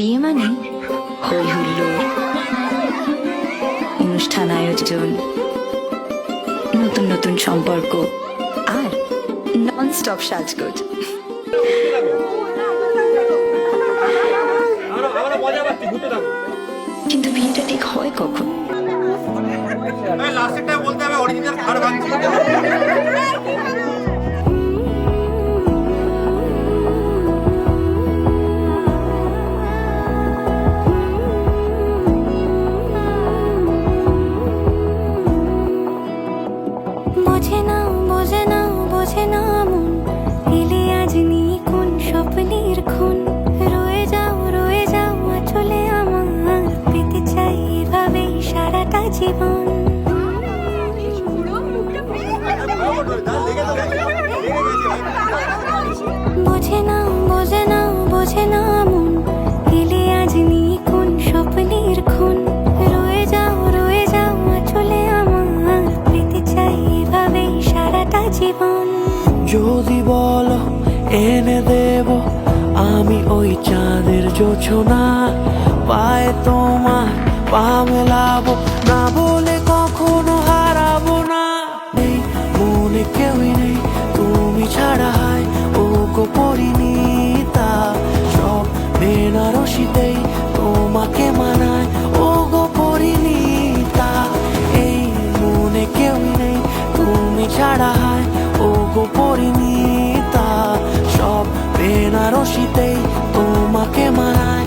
বিয়ে মানে? হই হুল্লোড় অনুষ্ঠান আয়োজন। নতুন নতুন সম্পর্ক। আর নন স্টপ সাজগোজ। কিন্তু বিয়েটা ঠিক হয় কখন? লাস্টেরটা বলতে হবে অরিজিনাল খার ভাঙছি। বোঝে না বোঝে না বোঝে না মন। এলে আজ নিয়ে কোন স্বপ্নের খুন। রয়ে যাও রয়ে যাও চলে আমার পেতে চাই এভাবেই সারাটা জীবন। যদি বলো, এনে দেব, আমি ওই চাঁদের জোছনা। পায়ে তোমার পা মেলাবো, না বলে কখনো হারাবো না। নেই, মনে কেউই নেই, তুমি ছাড়া হয়, ও গো পরিণীতা। সব বেনারসিতেই তোমাকে মানায় গো পরিণীতা সব বেনারসিতেই তোমাকে মানায়।